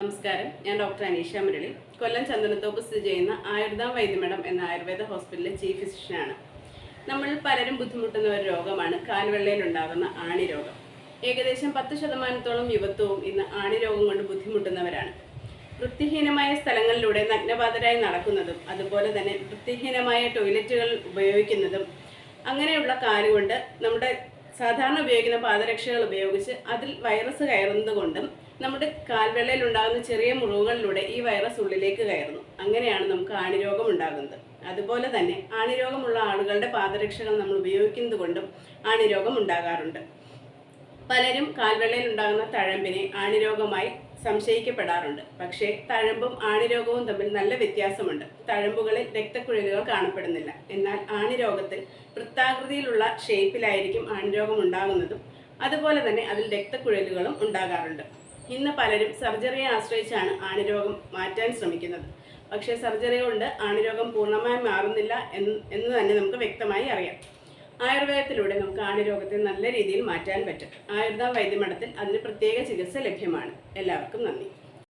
നമസ്കാരം. ഞാൻ ഡോക്ടർ അനീഷ മുരളി. കൊല്ലം ചന്ദനത്തോപ്പ് സ്ഥിതി ചെയ്യുന്ന ആയുർദാം വൈദ്യമഠം എന്ന ആയുർവേദ ഹോസ്പിറ്റലിലെ ചീഫ് ഫിസിഷ്യനാണ്. നമ്മൾ പലരും ബുദ്ധിമുട്ടുന്ന ഒരു രോഗമാണ് കാൽവെള്ളയിൽ ഉണ്ടാകുന്ന ആണി രോഗം ഏകദേശം പത്ത് ശതമാനത്തോളം യുവത്വവും ഇന്ന് ആണി രോഗം കൊണ്ട് ബുദ്ധിമുട്ടുന്നവരാണ്. വൃത്തിഹീനമായ സ്ഥലങ്ങളിലൂടെ നഗ്നപാതരായി നടക്കുന്നതും അതുപോലെ തന്നെ വൃത്തിഹീനമായ ടോയ്ലറ്റുകൾ ഉപയോഗിക്കുന്നതും അങ്ങനെയുള്ള കാലുകൊണ്ട് നമ്മുടെ സാധാരണ ഉപയോഗിക്കുന്ന പാദരക്ഷകൾ ഉപയോഗിച്ച് അതിൽ വൈറസ് കയറുന്നത് കൊണ്ടും നമ്മുടെ കാൽവെള്ളയിൽ ഉണ്ടാകുന്ന ചെറിയ മുറിവുകളിലൂടെ ഈ വൈറസ് ഉള്ളിലേക്ക് കയറുന്നു. അങ്ങനെയാണ് നമുക്ക് ആണിരോഗം ഉണ്ടാകുന്നത്. അതുപോലെ തന്നെ ആണിരോഗമുള്ള ആളുകളുടെ പാദരക്ഷകൾ നമ്മൾ ഉപയോഗിക്കുന്നത് കൊണ്ടും ആണിരോഗം ഉണ്ടാകാറുണ്ട്. പലരും കാൽവെള്ളയിൽ ഉണ്ടാകുന്ന തഴമ്പിനെ ആണിരോഗമായി സംശയിക്കപ്പെടാറുണ്ട്. പക്ഷേ തഴമ്പും ആണിരോഗവും തമ്മിൽ നല്ല വ്യത്യാസമുണ്ട്. തഴമ്പുകളിൽ രക്തക്കുഴലുകൾ കാണപ്പെടുന്നില്ല. എന്നാൽ ആണിരോഗത്തിൽ വൃത്താകൃതിയിലുള്ള ഷേപ്പിലായിരിക്കും ആണിരോഗം ഉണ്ടാകുന്നതും. അതുപോലെ തന്നെ അതിൽ രക്തക്കുഴലുകളും ഉണ്ടാകാറുണ്ട്. ഇന്ന് പലരും സർജറിയെ ആശ്രയിച്ചാണ് ആണിരോഗം മാറ്റാൻ ശ്രമിക്കുന്നത്. പക്ഷേ സർജറി കൊണ്ട് ആണിരോഗം പൂർണമായും മാറുന്നില്ല എന്ന് എന്ന് തന്നെ നമുക്ക് വ്യക്തമായി അറിയാം. ആയുർവേദത്തിലൂടെ നമുക്ക് ആണിരോഗത്തെ നല്ല രീതിയിൽ മാറ്റാൻ പറ്റും. ആയുർവേദ വൈദ്യമഠത്തിൽ അതിന് പ്രത്യേക ചികിത്സ ലഭ്യമാണ്. എല്ലാവർക്കും നന്ദി.